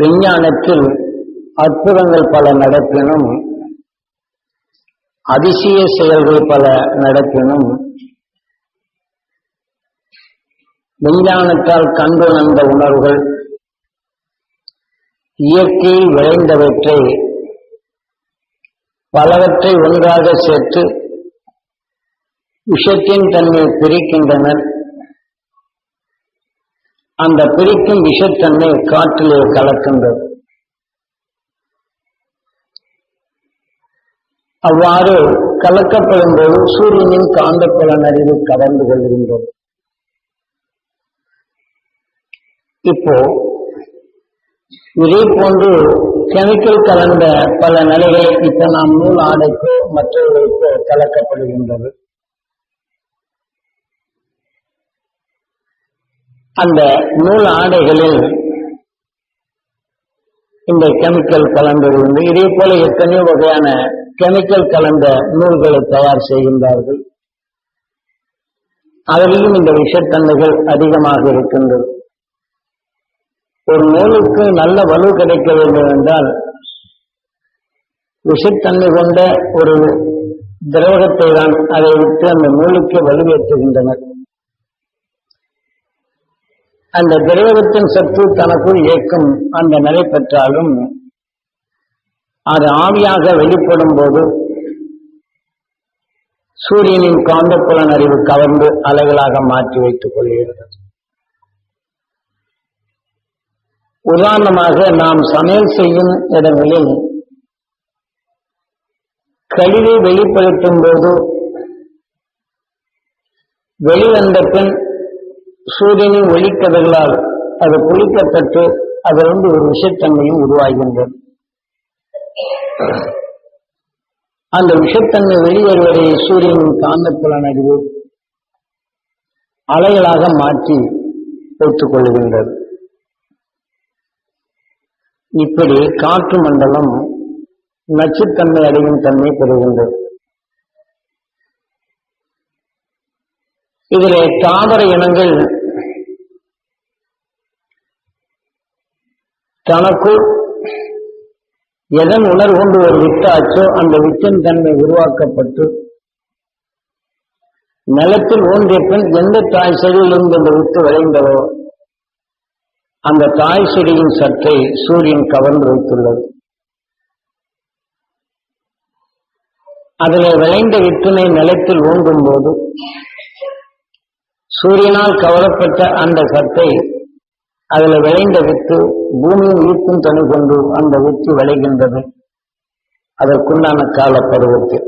விஞ்ஞானத்தில் அற்புதங்கள் பல நடப்பினும் அதிசய செயல்கள் பல நடப்பினும் விஞ்ஞானத்தால் கண்டுணர்ந்த உணர்வுகள் இயற்கையில் விளைந்தவற்றை பலவற்றை ஒன்றாக சேர்த்து விஷத்தின் தன்மை பிரிக்கின்றனர். அந்த பிரிக்கும் விஷத்தன்மை காற்றிலே கலக்கின்றது. அவ்வாறு கலக்கப்படும் போது சூரியனின் காந்தப்புலன் அறிவு கவர்ந்து கொள்கின்றது. இப்போ இதே போன்று கெமிக்கல் கலந்த பல நிலைகள் இப்ப நாம் நூல் ஆடைக்கு மற்றவர்களுக்கு கலக்கப்படுகின்றது. அந்த நூல் ஆடைகளில் இந்த கெமிக்கல் கலந்தது உண்டு. இதே போல எத்தனையோ வகையான கெமிக்கல் கலந்த நூல்களை தயார் செய்கின்றார்கள். அதிலும் இந்த விஷத்தன்மைகள் அதிகமாக இருக்கின்றது. ஒரு நூலுக்கு நல்ல வலு கிடைக்க வேண்டும் என்றால் விஷத்தன்மை கொண்ட ஒரு திரவகத்தை தான் அதை விட்டு அந்த நூலுக்கு வலுவேற்றுகின்றனர். அந்த திரவகத்தின் சத்து தனக்குள் இயக்கும் அந்த நிலை பெற்றாலும் அது ஆவியாக வெளிப்படும் போது சூரியனின் காந்தப்புலன் அறிவு கவர்ந்து அலைகளாக மாற்றி வைத்துக் கொள்கிறது. உதாரணமாக நாம் சமையல் செய்யும் இடங்களில் கழிவை வெளிப்படுத்தும் போது வெளிவந்த பின் சூரியனின் ஒளிக்கதிர்களால் அது புளிக்கப்பட்டு அதிலிருந்து ஒரு விஷத்தன்மையும் உருவாகின்றது. அந்த விஷத்தன்மை வெளியேறுவதை சூரியனின் காந்தப்புலன் அறிவு அலைகளாக மாற்றி வைத்துக் கொள்கின்றது இப்படி காற்று மண்டலம் நச்சுத்தன்மை அடையும் தன்மை பெறுகின்றது. இதிலே தாவர இனங்கள் தனக்குள் எதன் உணர்கொண்டு ஒரு வித்தாச்சோ அந்த வித்தின் தன்மை உருவாக்கப்பட்டு நிலத்தில் ஊன்றிய பின் எந்த தாய் செடியிலிருந்து அந்த வித்து விளைந்ததோ அந்த தாய் செடியின் சற்றை சூரியன் கவர்ந்து வைத்துள்ளது. அதில் விளைந்த வித்தினை நிலத்தில் ஊங்கும் போது சூரியனால் கவரப்பட்ட அந்த சத்தை அதில் விளைந்த வித்து பூமியின் ஈர்க்கும் தனி கொண்டு அந்த வித்து விளைகின்றது. அதற்குண்டான கால பருவத்தில்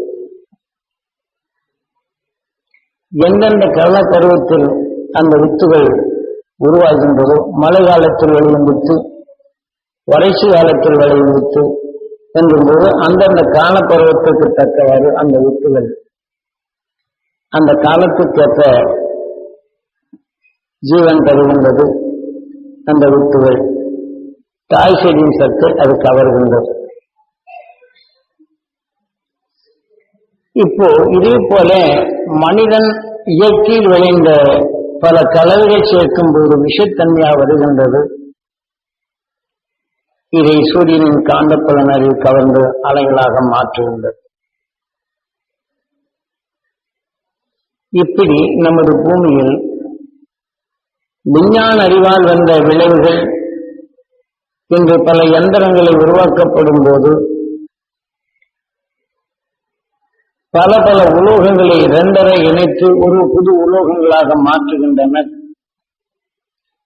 எந்தெந்த கால பருவத்தில் அந்த வித்துகள் உருவாகின்றதோ மழை காலத்தில் விளையும் வித்து வறட்சி காலத்தில் விளையும் வித்து என்றும்போது அந்தந்த கால பருவத்துக்கு தக்கவாறு அந்த வித்துகள். அந்த காலத்துக்கேற்ற ஜீவன் தருகின்றது அந்த வித்துகள் தாய் செடியின் சத்து அது கவர்கின்றது. இப்போ இதே போல மனிதன் இயற்கையில் விளைந்த பல கலவைகள் சேர்க்கும் போது விஷத்தன்மையாக வருகின்றது. இதை சூரியனின் காந்தப்புலன் அறிவு கவர்ந்து அலைகளாக மாற்றுகின்றது. இப்படி நமது பூமியில் விஞ்ஞான அறிவால் வந்த விளைவுகள் இன்று பல எந்திரங்களை உருவாக்கப்படும் போது பல பல உலோகங்களை இரண்டரை இணைத்து ஒரு புது உலோகங்களாக மாற்றுகின்றனர்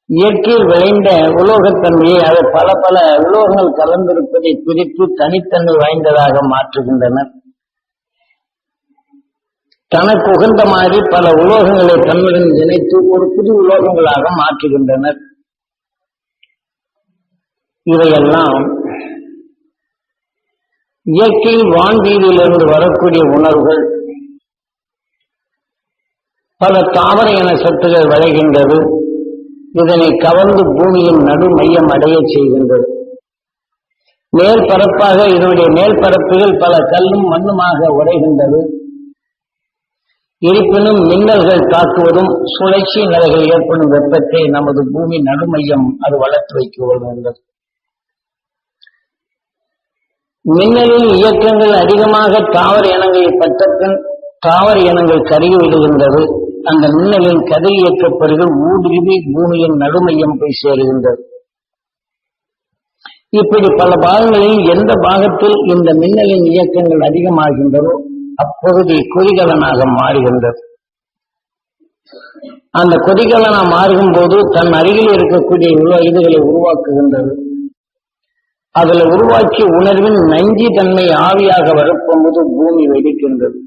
இயற்கையில் விளைந்த உலோகத்தன்மையை அதை பல பல உலோகங்கள் கலந்திருப்பதை பிரித்து தனித்தன்மை வாய்ந்ததாக மாற்றுகின்றனர் தனக்கு உகந்த மாதிரி பல உலோகங்களை தன்னுடன் இணைத்து ஒரு புது உலோகங்களாக மாற்றுகின்றனர். இவையெல்லாம் இயற்கை வான்வீதியிலிருந்து வரக்கூடிய உணர்வுகள். பல தாவர இன சத்துகள் விளைகின்றது. இதனை கவர்ந்து பூமியின் நடு மையம் அடைய செய்கின்றது. மேற்பரப்பாக இதனுடைய மேற்பரப்புகள் பல கல்லும் மண்ணுமாக உடைகின்றது. இருப்பினும் மின்னல்கள் தாக்குவதும் சுழற்சி நிலைகள் ஏற்படும் வெப்பத்தை நமது பூமி நடுமையம் அது வளர்த்து வைக்க வருகின்றது மின்னலின் இயக்கங்கள் அதிகமாக தாவர இனங்களில் பட்டப்பின் தாவர இனங்கள் கருகி விடுகின்றது. அந்த மின்னலின் கதிர் பிறகு ஊடுருவி பூமியின் நடுமையம் போய் சேருகின்றது. இப்படி பல பாகங்களில் எந்த பாகத்தில் இந்த மின்னலின் இயக்கங்கள் அதிகமாகின்றதோ அப்பகுதி கொதிகலனாக மாறுகின்றது. அந்த கொதிகலனா மாறும் போது தன் அருகில் இருக்கக்கூடிய இவ்வளவு இதுகளை உருவாக்குகின்றது. அதுல உருவாக்கி உணர்வின் நஞ்சி தன்மை ஆவியாக வரப்போது பூமி வெடிக்கின்றது.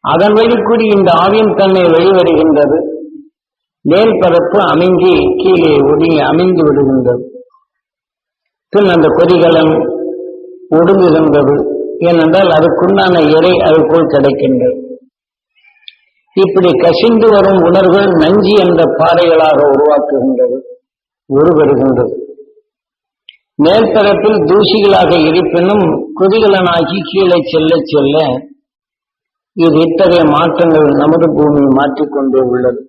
அதன் வழிக்கூடி இந்த ஆவியின் தன்மை வெளிவருகின்றது. மேல் பரப்பு அமைங்கி கீழே ஒடுங்கி அமைந்து விடுகின்றது. பின் அந்த கொதிகலன் ஒடுங்குகின்றது. ஏனென்றால் அதுக்குண்டான இறை அதுக்குள் கிடைக்கின்றது. இப்படி கசிந்து வரும் உணர்வுகள் நஞ்சி என்ற பாறைகளாக உருவாக்குகின்றது உருவருகின்றது மேற்பரப்பில் தூசிகளாக இருப்பினும் குதிகலனாகி கீழே செல்ல செல்ல இது இத்தகைய மாற்றங்கள் நமது பூமியை மாற்றிக்கொண்டே உள்ளது.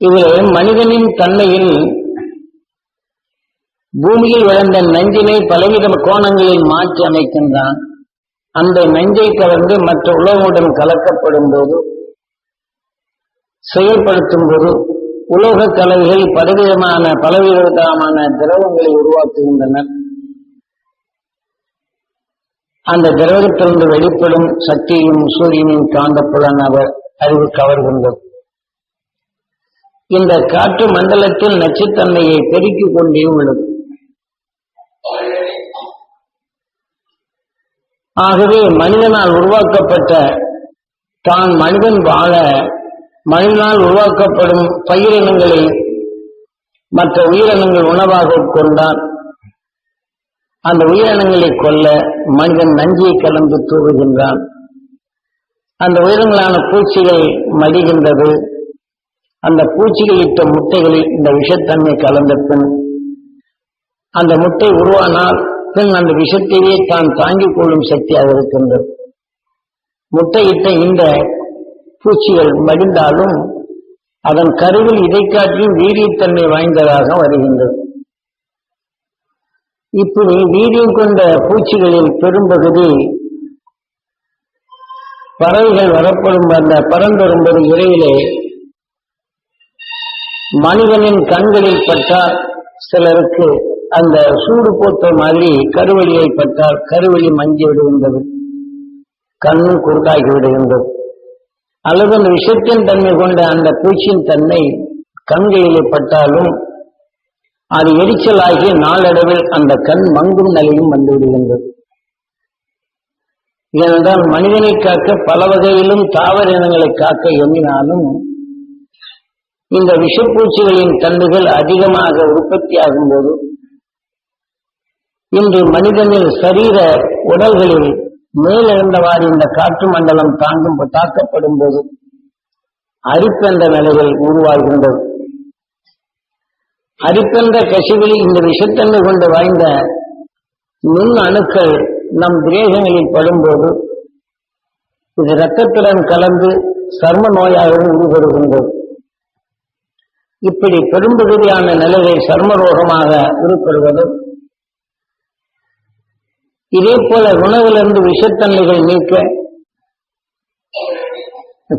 இதில் மனிதனின் தன்மையில் பூமியில் விளைந்த நஞ்சினை பலவித கோணங்களில் மாற்றி அமைக்கின்றான். அந்த நஞ்சை கலந்து மற்ற உலகமுடன் கலக்கப்படும் போது செயல்படுத்தும் போது உலோக கலவைகள் பலவிதமான பலவிதமான திரவங்களை உருவாக்குகின்றன. அந்த திரவத்திலிருந்து வெளிப்படும் சக்தியும் சூரியனின் காந்தப்புலன் அவர் அறிவு கவர்கின்றது. இந்த காற்று மண்டலத்தில் நச்சுத்தன்மையை பெருக்கிக் கொண்டே உள்ளது. ஆகவே மனிதனால் உருவாக்கப்பட்ட தான் மனிதன் வாழ மனிதனால் உருவாக்கப்படும் பயிரினங்களை மற்ற உயிரினங்கள் உணவாக கொண்டால் அந்த உயிரினங்களை கொல்ல மனிதன் நஞ்சியை கலந்து தூவுகின்றான். அந்த உயிரினங்களான பூச்சிகள் மடிகின்றது. அந்த பூச்சிகள் இட்ட முட்டைகளில் இந்த விஷத்தன்மை கலந்த பின் அந்த முட்டை உருவானால் பின் அந்த விஷத்தையே தான் தாங்கிக் கொள்ளும் சக்தியாக இருக்கின்றது. முட்டையிட்ட இந்த பூச்சிகள் மடிந்தாலும் அதன் கருவில் இதை காட்டியும் வீரியத்தன்மை வாய்ந்ததாக வருகின்றது. இப்படி வீரியம் கொண்ட பூச்சிகளில் பெரும்பகுதி பறவைகள் வரப்படும் அந்த பறந்தொரும்பது இடையிலே மனிதனின் கண்களில் பட்டால் சிலருக்கு அந்த சூடு போட்ட மாதிரி கருவழியை பட்டால் கருவழி மஞ்சி விடுகின்றது. கண்ணும் குருடாகி விடுகின்றது. அல்லது அந்த விஷத்தின் தன்மை கொண்ட அந்த பூச்சியின் தன்மை கண்களிலே பட்டாலும் அது எரிச்சலாகி நாளடைவில் அந்த கண் மங்கும் நிலையும் வந்து விடுகின்றது. ஏனென்றால் மனிதனை காக்க பல வகையிலும் தாவர இனங்களை காக்க எண்ணினாலும் இந்த விஷப்பூச்சிகளின் தண்டுகள் அதிகமாக உற்பத்தியாகும் போது இன்று மனிதனின் சரீர உடல்களில் மேலெழுந்தவாறு இந்த காற்று மண்டலம் தாங்கும் தாக்கப்படும் போது அரிப்பென்ற நிலைகள் உருவாகின்றது. அரிப்பென்ற கசிவில் இந்த விஷத்தன்மை கொண்டு வாய்ந்த நுண் அணுக்கள் நம் கிரேகங்களில் படும்போது இது இரத்தத்துடன் கலந்து சர்ம நோயாகவும் உருவருகின்றது இப்படி பெரும்பகுதியான நிலையை சர்ம ரோகமாக உருப்படுவதும் இதே போல உணவிலிருந்து விஷத்தன்மைகள் நீக்க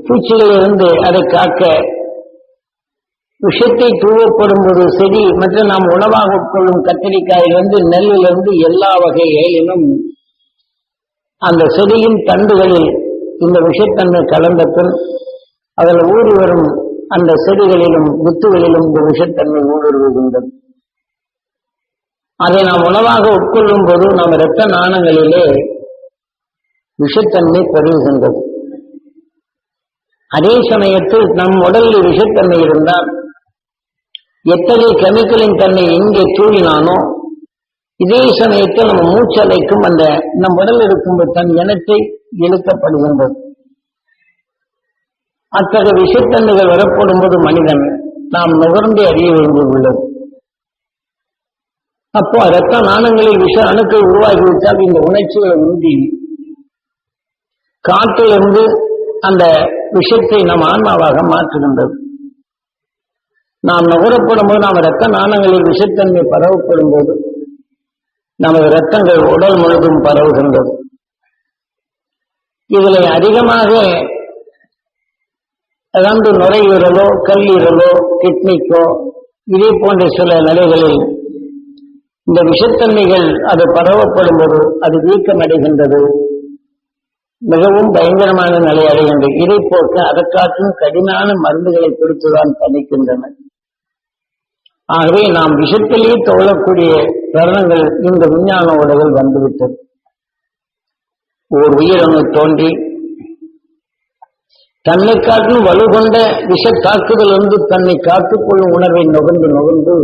பூச்சிகளிலிருந்து அதை காக்க விஷத்தை தூவப்படும் ஒரு செடி மற்றும் நாம் உணவாக உட்கொள்ளும் கத்திரிக்காயிலிருந்து நெல்லிலிருந்து எல்லா வகைகளிலும் அந்த செடியின் தண்டுகளில் இந்த விஷத்தன்மை கலந்த பின் அதில் ஊறி வரும் அந்த செடிகளிலும் வித்துகளிலும் இந்த விஷத்தன்மை ஊடுருவுகின்றது. அதை நாம் உணவாக உட்கொள்ளும் போது நம் இரத்த நாணங்களிலே விஷத்தன்மை பெருகுகின்றது அதே சமயத்தில் நம் உடலில் விஷத்தன்மை இருந்தால் எத்தகைய கெமிக்கலின் தன்மை எங்கே தூவினானோ இதே சமயத்தில் நம்ம மூச்சலைக்கும் அந்த நம் உடல் இருக்கும் தன் இனத்தை இழுக்கப்படுகின்றது. அத்தகைய விஷத்தன்மைகள் வரப்படும் போது மனிதன் நாம் நுகர்ந்து அறிய வேண்டியுள்ளது. அப்போ ரத்த நாணங்களில் விஷ அணுக்கள் உருவாகி விட்டால் இந்த உணர்ச்சிகளை உந்தி. காற்றிலிருந்து அந்த விஷத்தை நம் ஆன்மாவாக மாற்றுகின்றது. நாம் நுகரப்படும் போது நாம் இரத்த நாணங்களில் விஷத்தன்மை பரவப்படும் போது நமது இரத்தங்கள் உடல் முழுதும் பரவுகின்றது. இதில் அதிகமாக அதாவது நுரையீரலோ கல்லீரலோ கிட்னிக்கோ இதே போன்ற சில நிலைகளில் இந்த விஷத்தன்மைகள் அது பரவப்படும் போது அது வீக்கமடைகின்றது. மிகவும் பயங்கரமான நிலை அடைகின்றது. இதை போக்க அதற்காற்றும் கடினமான மருந்துகளை கொடுத்துதான் தணிக்கின்றன ஆகவே நாம் விஷத்திலேயே தோழக்கூடிய தருணங்கள் இந்த விஞ்ஞான உலகில் வந்துவிட்டது. ஓர் உயிரணு தோன்றி தன்னை காட்டிலும் வலுகொண்ட விஷ தாக்குதல் வந்து தன்னை காத்துக்கொள்ளும் உணர்வை நுகர்ந்து நுகர்ந்து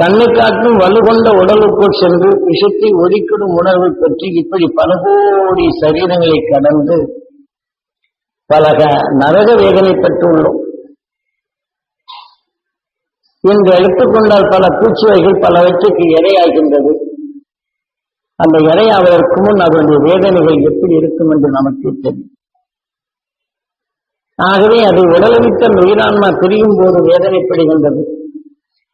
தன்னை காட்டும் வலுகொண்ட உடலுக்குள் சென்று விஷத்தை ஒதுக்கிடும் உணர்வை பற்றி இப்படி பல கோடி சரீரங்களை கடந்து பலக நரக வேதனை வேதனைப்பட்டுள்ளோம் இன்று எடுத்துக்கொண்டால் பல பூச்சி வகைகள் பலவற்றுக்கு இரையாகின்றது. அந்த இரையாவதற்கு முன் அதனுடைய வேதனைகள் எப்படி இருக்கும் என்று நமக்கு தெரியும். ஆகவே அது உடலவித்த உயிரான்மா பிரியும் போது வேதனைப்படுகின்றது.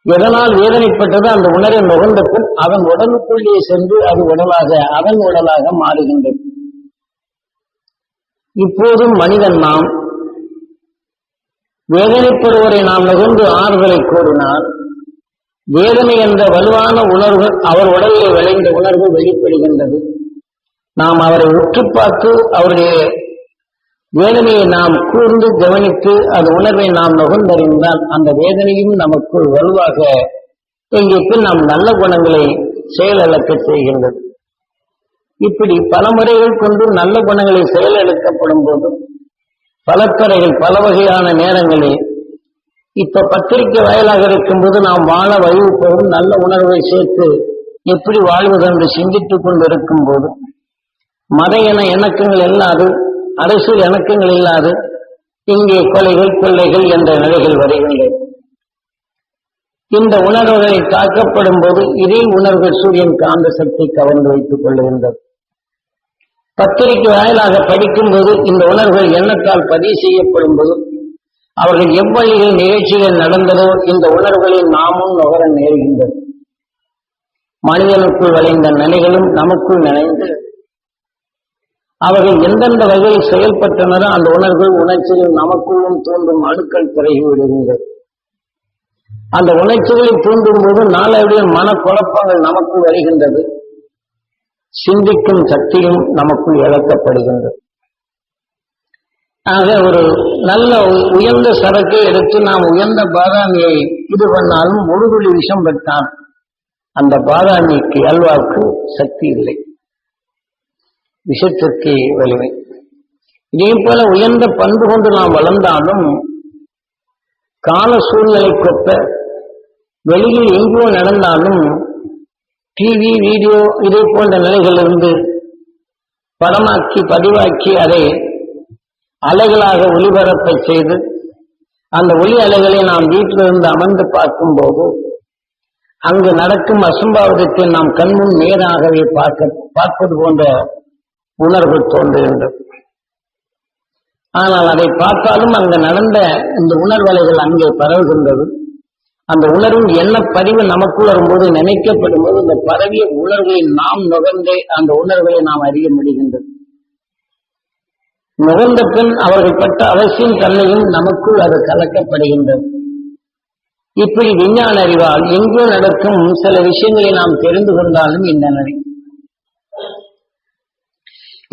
எதனால் வேதனைப்பட்டது அந்த உணரை நுகர்ந்தபின் அவன் உடலுக்குள்ளே சென்று அது உடலாக அவன் உடலாக மாறுகின்றது. இப்போதும் மனிதன் நாம் வேதனைப்படுவரை நாம் நுகர்ந்து ஆறுதலை கூறினால் வேதனை என்ற வலுவான உணர்வு அவர் உடலில் விளைந்த உணர்வு வெளிப்படுகின்றது. நாம் அவரை உற்று பார்த்து அவருடைய வேதனையை நாம் கூர்ந்து கவனித்து அந்த உணர்வை நாம் நுகர்ந்தறிந்தால் அந்த வேதனையும் நமக்குள் வலுவாக எங்களுக்கு நாம் நல்ல குணங்களை செயலிழக்க செய்கின்றது. இப்படி பல முறைகள் கொண்டு நல்ல குணங்களை செயலிழக்கப்படும் போது பல துறைகள் பல வகையான நேரங்களில் இப்ப பத்திரிகை வாயிலாக இருக்கும்போது நாம் வாழ வழிவிப்பதும் நல்ல உணர்வை சேர்த்து எப்படி வாழ்வது என்று சிந்தித்துக் கொண்டிருக்கும் போது மத என இணக்கங்கள் இல்லாது அரசியல் இணக்கங்கள் இல்லாது இங்கே கொலைகள் கொள்ளைகள் என்ற நிலைகள் வருகின்றன. இந்த உணர்வுகளை தாக்கப்படும் போது இதே உணர்வுகள் சூரியன் காந்த சக்தி கவர்ந்து வைத்துக் கொள்ளுகின்றது பத்திரிகை வாயிலாக படிக்கும்போது இந்த உணர்வுகள் எண்ணத்தால் பதிவு செய்யப்படும் போது அவர்கள் எவ்வழியில் நிகழ்ச்சிகள் நடந்ததோ இந்த உணர்வுகளை நாமும் நுகர நேருகின்றது மனிதனுக்குள் விளைந்த நிலைகளும் நமக்குள் நினைந்து அவர்கள் எந்தெந்த வகையில் செயல்பட்டனரோ அந்த உணர்வு உணர்ச்சிகள் நமக்குள்ளும் தோன்றும் அணுக்கள் பிறகி விடுகின்றது அந்த உணர்ச்சிகளை தூண்டும் போது நாளடைய மனக்குழப்பங்கள் நமக்கு வருகின்றது. சிந்திக்கும் சக்தியும் நமக்குள் இழக்கப்படுகின்றது. ஆக ஒரு நல்ல உயர்ந்த சரக்கை எடுத்து நாம் உயர்ந்த பாதாமியை இது பண்ணாலும் ஒரு துளி விஷம் பெற்றான் அந்த பாதாமிக்கு அல்வாக்கு சக்தி இல்லை. விஷத்திற்கு வலிமை. இதே போல உயர்ந்த பண்பு கொண்டு நாம் வளர்ந்தாலும் கால சூழ்நிலைக்கொத்த வெளியில் எங்கோ நடந்தாலும் டிவி வீடியோ இதே போன்ற நிலைகளிலிருந்து படமாக்கி பதிவாக்கி அதை அலைகளாக ஒளிபரப்பை செய்து அந்த ஒளி அலைகளை நாம் வீட்டிலிருந்து அமர்ந்து பார்க்கும்போது அங்கு நடக்கும் அசம்பாவிதத்தை நாம் கண்முன் நேராகவே பார்க்க பார்ப்பது போன்ற உணர்வு தோன்றுகின்றது. ஆனால் அதை பார்த்தாலும் அங்கு நடந்த இந்த உணர்வலைகள் அங்கே பரவுகின்றது. அந்த உணர்வின் என்ன பதிவு நமக்குள் வரும்போது நினைக்கப்படும் போது இந்த பரவிய உணர்வை நாம் நுகர்ந்தே அந்த உணர்வை நாம் அறிய முடிகின்றது. நுகர்ந்த பின் அவர்கள் பட்ட அவசியம் தன்மையும் நமக்குள் அது கலக்கப்படுகின்றது. இப்படி விஞ்ஞான அறிவால் எங்கோ நடக்கும் சில விஷயங்களை நாம் தெரிந்து கொண்டாலும் இந்த நிலை.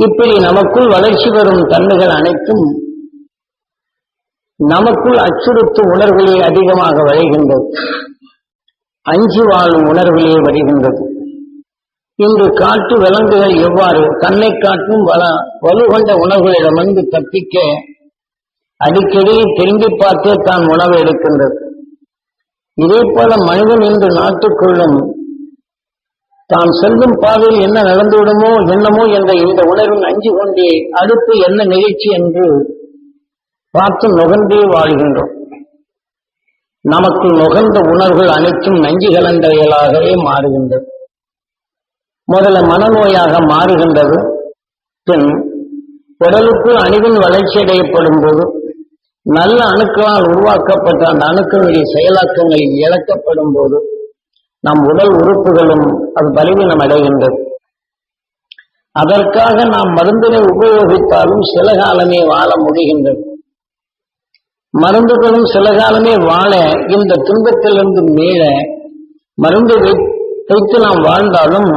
இப்படி நமக்குள் வளர்ச்சி வரும் தன்மைகள் அனைத்தும் நமக்குள் அச்சுறுத்தும் உணர்வுகளே அதிகமாக விளைகின்றது. அஞ்சு வாழும் உணர்வுகளே வருகின்றது இன்று காட்டு விலங்குகள் எவ்வாறு தன்னை காட்டும் வள வலுகொண்ட உணர்வுகளிடமிருந்து தப்பிக்க அடிக்கடி திரும்பி பார்த்தே தான் உணவு எடுக்கின்றது. இதே போல மனிதன் இன்று நாட்டுக்குள்ளும் தான் செல்லும் பாதையில் என்ன நடந்துவிடுமோ என்னமோ என்ற இந்த உணர்வின் அஞ்சு கொண்டே அடுத்து என்ன நிகழ்ச்சி என்று பார்த்து நுகர்ந்தே வாழ்கின்றோம். நமக்கு நுகர்ந்த உணர்வுகள் அனைத்தும் நஞ்சு கலந்தவைகளாகவே மாறுகின்றது முதல்ல மனநோயாக மாறுகின்றது. பின் உடலுக்கு அணிவின் வளர்ச்சி அடையப்படும் போது நல்ல அணுக்களால் உருவாக்கப்பட்ட அந்த அணுக்களுடைய செயலாக்கங்களில் இழக்கப்படும் போது நம் உடல் உறுப்புகளும் அது பலவீனம் அடைகின்றது அதற்காக நாம் மருந்தினை உபயோகித்தாலும் சில காலமே வாழ முடிகின்றது. மருந்துகளும் சில காலமே வாழ இந்த துன்பத்திலிருந்து மீள மருந்து வைத்து நாம் வாழ்ந்தாலும்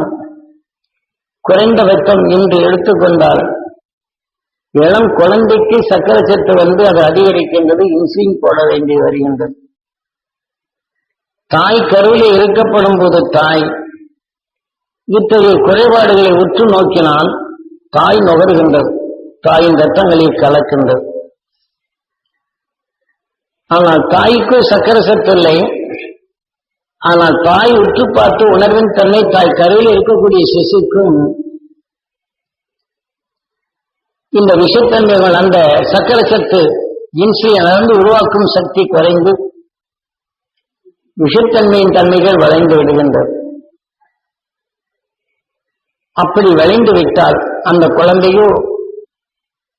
குறைந்த வெப்பம் இன்று எடுத்துக்கொண்டால் இளம் குழந்தைக்கு சக்கரை சத்து வந்து அது அதிகரிக்கின்றது இன்சுலின் போட வேண்டி வருகின்றது. தாய் கருவிலே இருக்கப்படும் போது தாய் இத்தகைய குறைபாடுகளை உற்று நோக்கினால் தாய் நுகர்கின்றது தாயின் ரத்தங்களில் கலக்கின்றது. ஆனால் தாய்க்கு சக்கர சத்து இல்லை. ஆனால் தாய் உற்று பார்த்து உணர்வின் தன்மை தாய் கருவில் இருக்கக்கூடிய சிசுக்கும் இந்த விஷத்தன்மைகள் அந்த சக்கர சத்து இன்சுலின் அளந்து உருவாக்கும் சக்தி குறைந்து விஷத்தன்மையின் தன்மைகள் வளைந்து விடுகின்றது அப்படி வளைந்து விட்டால் அந்த குழந்தையோ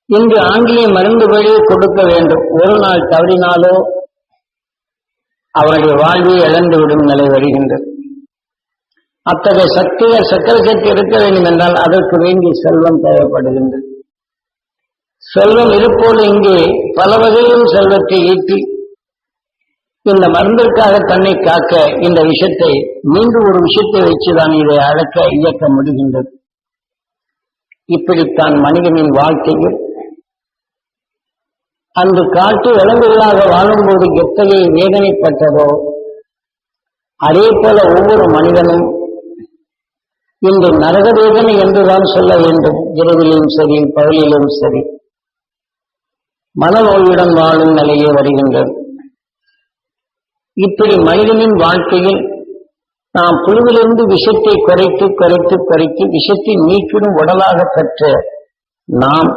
இன்று ஆங்கிலேய மருந்து வழியை கொடுக்க வேண்டும். ஒரு நாள் தவறினாலோ அவருடைய வாழ்வை இழந்து விடும் நிலை வருகின்றது. அத்தகைய சக்திகள் சக்கர சக்தி இருக்க வேண்டும் என்றால் அதற்கு வேண்டிய செல்வம் தேவைப்படுகின்றது. செல்வம் இருப்போல் இங்கே பல வகையிலும் செல்வத்தை ஈட்டி இந்த மருந்திற்காக தன்னை காக்க இந்த விஷயத்தை மீண்டும் ஒரு விஷயத்தை வச்சுதான் இதை அழக்க இயக்க முடிகின்றது. இப்படித்தான் மனிதனின் வாழ்க்கையில் அன்று காட்டு விலங்குகளாக வாழும்போது எத்தகைய வேதனைப்பட்டதோ அதே போல ஒவ்வொரு மனிதனும் இன்று நரக வேதனை என்றுதான் சொல்ல வேண்டும். இரவிலும் சரி பகலிலும் சரி. மனநோயுடன் வாழும் நிலையே வருகின்றது. இப்படி மனிதனின் வாழ்க்கையில் நாம் புழுவிலிருந்து விஷத்தை குறைத்து குறைத்து குறைத்து விஷத்தை நீக்கிடும் உடலாக பெற்ற நாம்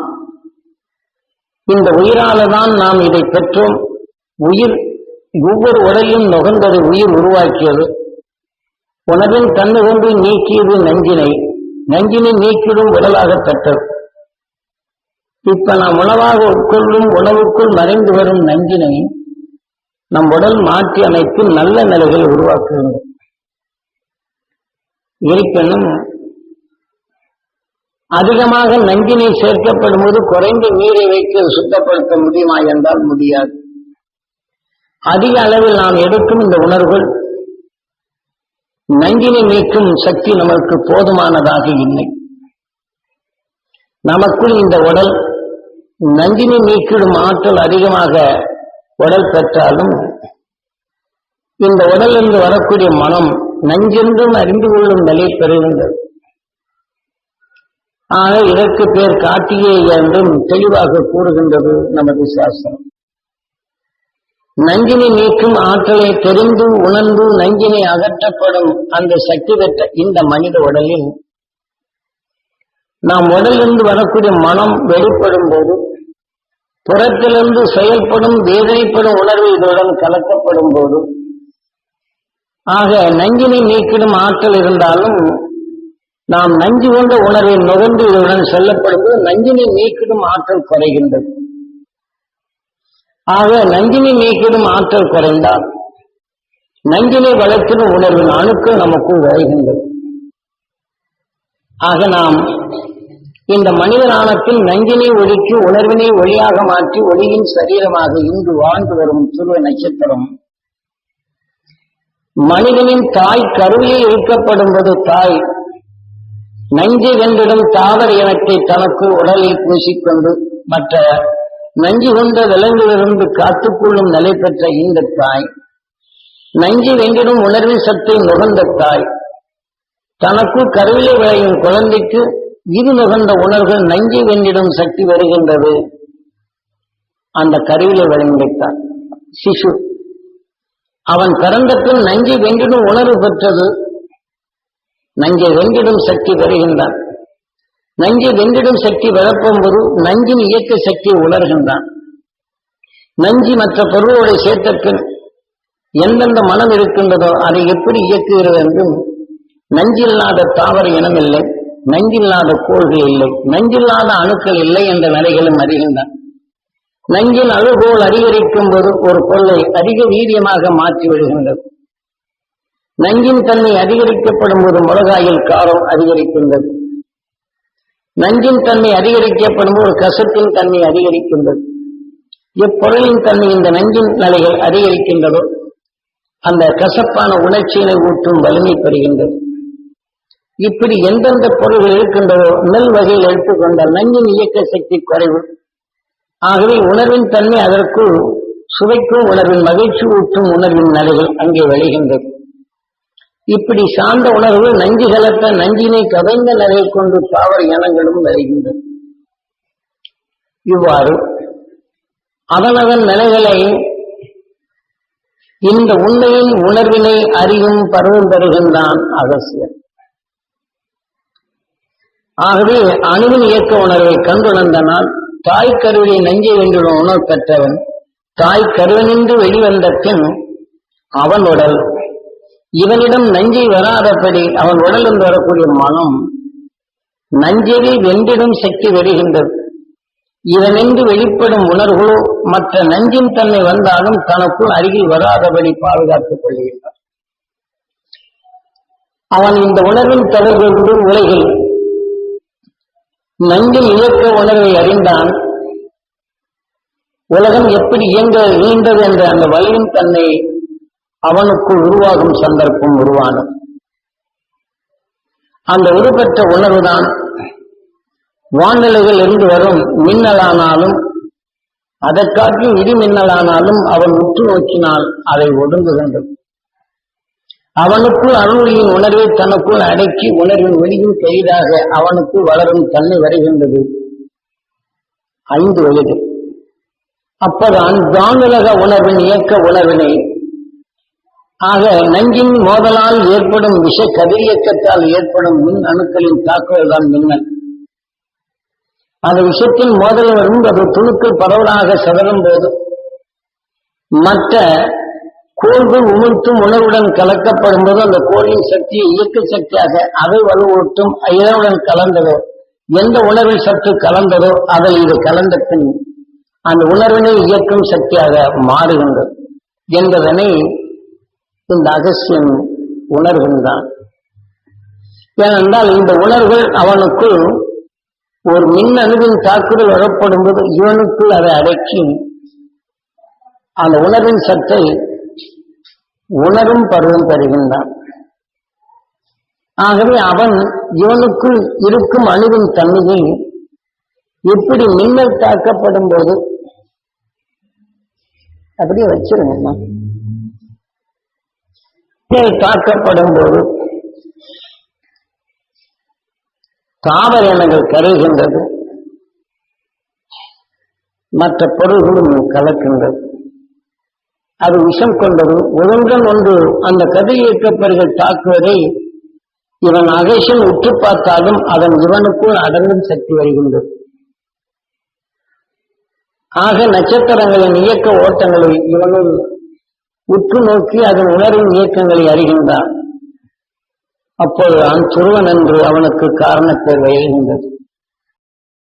இந்த உயிரால தான் நாம் இதை பெற்றோம். உயிர் ஒவ்வொரு உடலையும் நுகர்ந்தது உயிர் உருவாக்கியது. உணவின் தன்மை கொண்டு நீக்கியது நஞ்சினை. நஞ்சினை நீக்கிடும் உடலாக பெற்றது. இப்ப நாம் உணவாக உட்கொள்ளும் உணவுக்குள் மறைந்து வரும் நஞ்சினை நம் உடல் மாற்றி அமைத்து நல்ல நிலைகளை உருவாக்குகின்றோம் இருப்பினும் அதிகமாக நஞ்சினை சேர்க்கப்படும் போது குறைந்த நீரை வைத்து சுத்தப்படுத்த முடியுமா என்றால் முடியாது. அதிக அளவில் நாம் எடுக்கும் இந்த உணர்வுகள் நஞ்சினை நீக்கும் சக்தி நமக்கு போதுமானதாக இல்லை. நமக்குள் இந்த உடல் நஞ்சினை நீக்கிடும் ஆற்றல் அதிகமாக உடல் பெற்றாலும் இந்த உடலிருந்து வரக்கூடிய மனம் நஞ்சென்றும் அறிந்து கொள்ளும் நிலை பெறுகின்றது. ஆனால் இதற்கு பேர் காட்டியே என்றும் தெளிவாக கூறுகின்றது நமது சாஸ்திரம். நஞ்சினை நீக்கும் ஆற்றலை தெரிந்து உணர்ந்து நஞ்சினை அகற்றப்படும் அந்த சக்தி பெற்ற இந்த மனித உடலில் நாம் உடலிருந்து வரக்கூடிய மனம் வெளிப்படும் போது புறத்திலிருந்து செயல்படும் வேதனைப்படும் உணர்வு இதனுடன் கலக்கப்படும் போது ஆக நஞ்சினை நீக்கிடும் ஆற்றல் இருந்தாலும் நாம் நஞ்சு கொண்ட உணர்வை நுகர்ந்து இதனுடன் செல்லப்படும் போது நஞ்சினை நீக்கிடும் ஆற்றல் குறைகின்றது. ஆக நஞ்சினை நீக்கிடும் ஆற்றல் குறைந்தால் நஞ்சினை வளர்த்திடும் உணர்வின் அணுக்கள் நமக்குள் விளைகின்றது ஆக நாம் இந்த மனிதனானத்தில் நஞ்சினை ஒழிக்கு உணர்வினை ஒளியாக மாற்றி ஒளியின் சரீரமாக இன்று வாழ்ந்து வரும் துருவ நட்சத்திரம். மனிதனின் தாய் கருவியில் இழுக்கப்படும்போது தாய் நஞ்சு வென்றிடும் தாவர இனத்தை தனக்கு உடலில் பூசிக்கொண்டு மற்ற நஞ்சு கொண்ட விலங்கிலிருந்து காத்துக்கொள்ளும் நிலை பெற்ற இந்த தாய் நஞ்சு வென்றிடும் உணர்வின் சத்தை நுகர்ந்த தாய் தனக்கு கருவிலே விளையும் குழந்தைக்கு இது நுகர்ந்த உணர்வுகள் நஞ்சை வென்றிடும் சக்தி வருகின்றது. அந்த கருவில விளங்கித்தான் சிசு. அவன் பிறந்த பின் நஞ்சை வென்றிடும் உணர்வு பெற்றது. நஞ்சை வென்றிடும் சக்தி வருகின்றான். நஞ்சை வென்றிடும் சக்தி வளர்ப்பும்போது நஞ்சின் இயக்க சக்தி உணர்கின்றான். நஞ்சி மற்ற பொருளோடு சேர்த்த பின் எந்தெந்த மனம் இருக்கின்றதோ அதை எப்படி இயக்குகிறது என்றும் நஞ்சில்லாத தாவர இனம் இல்லை நஞ்சில்லாத கோள்கள் இல்லை. நஞ்சில்லாத அணுக்கள் இல்லை என்ற நிலைகளும் அறிகின்றான் நஞ்சின் அழுகோல் அதிகரிக்கும் போது ஒரு பொருளை அதிக வீரியமாக மாற்றி விடுகின்றது. நஞ்சின் தன்மை அதிகரிக்கப்படும் போது மிளகாயில் காரம் அதிகரிக்கின்றது. நஞ்சின் தன்மை அதிகரிக்கப்படும் போது கசத்தின் தன்மை அதிகரிக்கின்றது. எப்பொருளின் தன்மை இந்த நஞ்சின் நிலைகள் அதிகரிக்கின்றதோ அந்த கசப்பான உணர்ச்சியினை ஊற்றும் வலிமை பெறுகின்றது. இப்படி எந்தெந்த பொருள்கள் இருக்கின்றதோ நெல் வகையில் எடுத்துக்கொண்டால் நஞ்சின் இயக்க சக்தி குறைவு. ஆகவே உணர்வின் தன்மை அதற்குள் சுவைக்கும் உணர்வின் மகிழ்ச்சி ஊட்டும் உணர்வின் நிலைகள் அங்கே விளைகின்றது. இப்படி சார்ந்த உணர்வு நஞ்சு கலத்த நஞ்சினை கதைந்த நிலையை கொண்டு தாவர இனங்களும் விளைகின்றது இவ்வாறு அதனதன் நிலைகளை இந்த உண்மையின் உணர்வினை அறியும் பருவம் பெறுகின்றான் அவசியம். ஆகவே அணுவின் இயக்க உணர்வை கண்டுணர்ந்தனால் தாய் கருவியை நஞ்சை வென்றுள்ள உணர்வு பெற்றவன் தாய் கருவனின்று வெளிவந்த பின் அவன் உடல். இவனிடம் நஞ்சை வராதபடி அவன் உடலில் வரக்கூடிய மனம் நஞ்செறி வென்றிடும் சக்தி வருகின்றது. இவனின்று வெளிப்படும் உணர்வுகளோ மற்ற நஞ்சின் தன்மை வந்தாலும் தனக்குள் அருகில் வராதபடி பாதுகாத்துக் கொள்கின்றான் அவன் இந்த உணர்வின் தொடர்பு உலகில் நன்கு இயக்க உணர்வை அறிந்தான். உலகம் எப்படி இயங்க இயந்தது என்ற அந்த வலியின் தன்னை அவனுக்குள் உருவாகும் சந்தர்ப்பம் உருவானது. அந்த உருப்பெற்ற உணர்வுதான் வானிலைகள் இருந்து வரும் மின்னலானாலும் அதற்காற்றும் இடி மின்னலானாலும் அவன் உற்று நோக்கினால் அதை ஒடுங்குகின்றது. அவனுக்குள் அருளியின் உணர்வை தனக்குள் அடக்கி உணர்வின் வெளியும் கைதாக அவனுக்குள் வளரும் தன்மை வருகின்றது. ஐந்து வயது அப்பதான் தானுலக உணர்வின் இயக்க உணர்வினை ஆக நஞ்சின் மோதலால் ஏற்படும் விஷ கதிரியக்கத்தால் ஏற்படும் மின் அணுக்களின் தாக்குதல் தான் மின்னல். அந்த விஷத்தின் மோதல் வரும் அது துணுக்கள் பரவலாக சிதறும் போது மற்ற கோள்கள் உமிழ்த்தும் உணர்வுடன் கலக்கப்படும் போது அந்த கோளின் சக்தியை இயக்க சக்தியாக அதை வலுவூட்டும் இதனுடன் கலந்ததோ எந்த உணர்வில் சற்று கலந்ததோ அதில் இது கலந்த பின் அந்த உணர்வினை இயக்கும் சக்தியாக மாறுகின்றது என்பதனை இந்த அகசியம் உணர்கின்றான். ஏனென்றால் இந்த உணர்வுகள் அவனுக்குள் ஒரு மின் அணுவின் தாக்குதல் வரப்படும் போது இவனுக்குள் அதை அடக்கி அந்த உணர்வின் சத்தை உணரும் பருவம் பெறுகின்றான் ஆகவே அவன் இவனுக்குள் இருக்கும் அணுவின் தன்மையை எப்படி மின்னல் தாக்கப்படும் போது அப்படியே வச்சிருங்கம்மா தாக்கப்படும் போது தாவர இனங்கள் கருகின்றது. மற்ற பொருள்களும் கலக்கின்றது. அது விஷம் கொண்டது. ஒழுங்கன் ஒன்று. அந்த கதிரியக்கப்பர்கள் தாக்குவதை இவன் அகேஷன் உற்று பார்த்தாலும் அதன் இவனுக்குள் அடங்கும் சக்தி வருகின்றது. ஆக நட்சத்திரங்களின் இயக்க ஓட்டங்களை இவனுள் உற்று நோக்கி அதன் உணர்வின் இயக்கங்களை அறிகின்றான். அப்போதுதான் துருவன் என்று அவனுக்கு காரணத்தை வயல்கின்றது